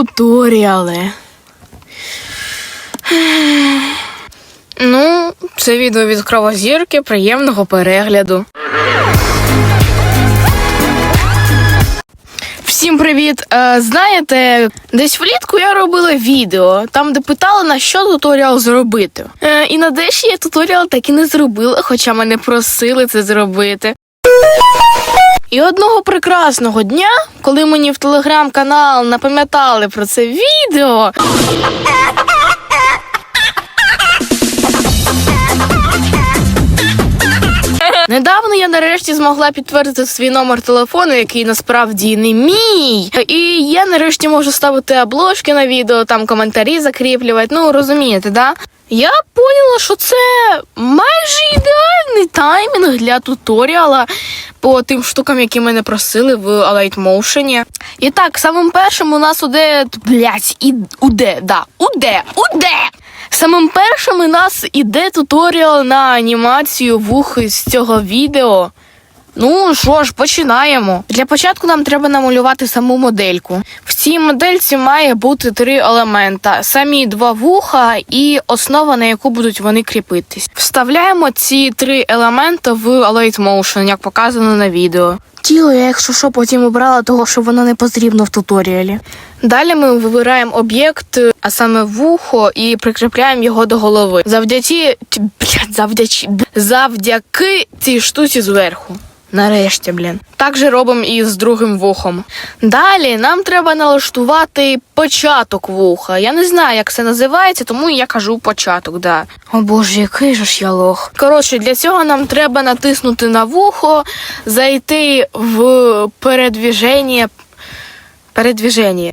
Туторіали. Ну, це відео від кровозірки. Приємного перегляду. Всім привіт! Е, знаєте, десь влітку я робила відео, там де питала на що туторіал зробити. Е, і на деші я туторіал так і не зробила, хоча мене просили це зробити. І одного прекрасного дня, коли мені в телеграм-канал напам'ятали про це відео. Недавно я нарешті змогла підтвердити свій номер телефону, який насправді не мій. І я нарешті можу ставити обложки на відео, там коментарі закріплювати. Ну розумієте, да? Я поняла, що це майже ідеальний таймінг для туторіала по тим штукам, які мене просили в Motion. І так, самим першим у нас уде, блять, і уде, да, уде, уде. Самим першим у нас іде туторіал на анімацію вух з цього відео. Ну що ж, починаємо. Для початку нам треба намалювати саму модельку. В цій модельці має бути три елемента: самі два вуха і основа, на яку будуть вони кріпитись. Вставляємо ці три елемента в Alight Motion, як показано на відео. Тіло я, якщо що, потім обрала того, що воно не потрібно в туторіалі. Далі ми вибираємо об'єкт, а саме вухо, і прикріпляємо його до голови. Завдяки, завдячі, завдяки цій штуці зверху. Нарешті, блін. Так же робимо і з другим вухом. Далі нам треба налаштувати початок вуха. Я не знаю, як це називається, тому я кажу початок, да. О боже, який же ж я лох. Коротше, для цього нам треба натиснути на вухо, зайти в передвіження. Передвіження.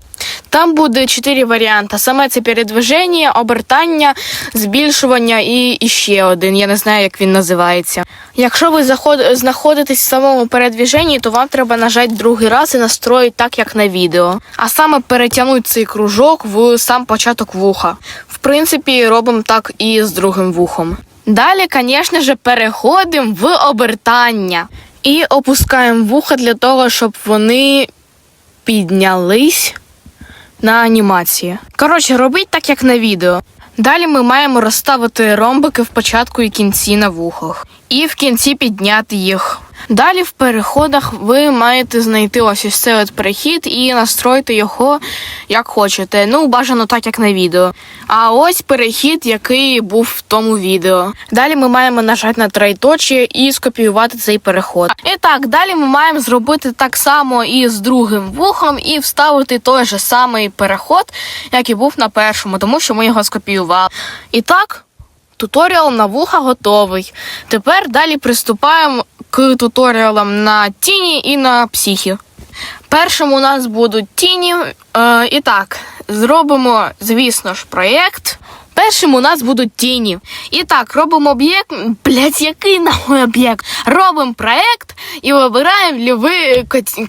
Там буде чотири варіанти. Саме це передвиження, обертання, збільшування і, ще один. Я не знаю, як він називається. Якщо ви знаходитесь в самому передвіженні, то вам треба нажати другий раз і настроїти так, як на відео. А саме перетягнути цей кружок в сам початок вуха. В принципі, робимо так і з другим вухом. Далі, звісно ж, переходимо в обертання. І опускаємо вуха для того, щоб вони піднялись на анімації. Коротше, робіть так, як на відео. Далі ми маємо розставити ромбики в початку і кінці на вухах, і в кінці підняти їх. Далі в переходах ви маєте знайти ось ось цей от перехід і настроїти його як хочете. Ну, бажано так, як на відео. А ось перехід, який був в тому відео. Далі ми маємо нажати на троєточие і скопіювати цей переход. І так, далі ми маємо зробити так само і з другим вухом, і вставити той же самий переход, як і був на першому, тому що ми його скопіювали. І так. Туторіал на вуха готовий. Тепер далі приступаємо туторіалам на тіні і на психі. Першим у нас будуть тіні. Е, і так, зробимо, звісно ж, проєкт. Першим у нас будуть тіні. І так, робимо об'єкт. Блять, який нахуй об'єкт? Робимо проєкт і вибираємо любий кат-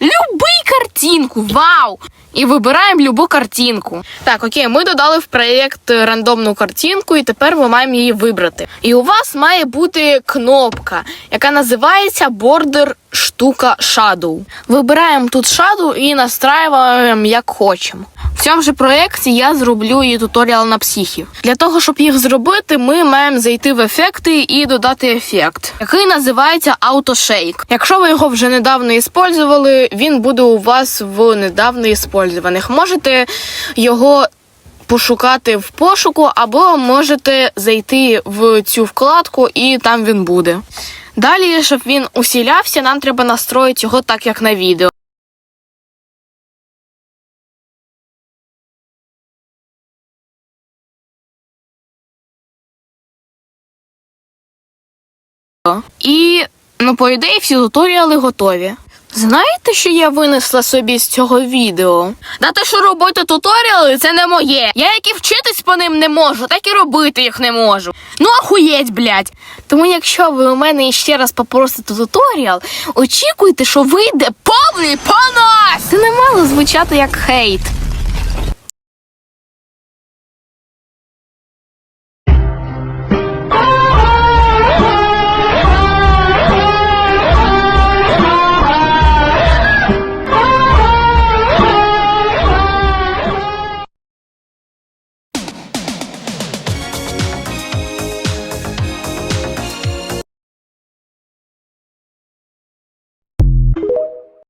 любий картинку. Вау! І вибираємо любу картинку. Так, окей, ми додали в проєкт рандомну картинку, і тепер ми маємо її вибрати. І у вас має бути кнопка, яка називається Border штука Shadow. Вибираємо тут Shadow і настраюємо як хочемо. В цьому же проєкті я зроблю і туторіал на психів. Для того, щоб їх зробити, ми маємо зайти в ефекти і додати ефект, який називається AutoShake. Якщо ви його вже недавно іспользували, він буде у вас в недавно іспользуваних. Можете його пошукати в пошуку, або можете зайти в цю вкладку, і там він буде. Далі, щоб він усілявся, нам треба настроїти його так, як на відео. І, ну, по ідеї, всі туторіали готові. Знаєте, що я винесла собі з цього відео? Да те, що робити туторіали, це не моє. Я як і вчитись по ним не можу, так і робити їх не можу. Ну ахуєть, блядь. Тому якщо ви у мене ще раз попросите туторіал, очікуйте, що вийде повний понос. Це не мало звучати як хейт.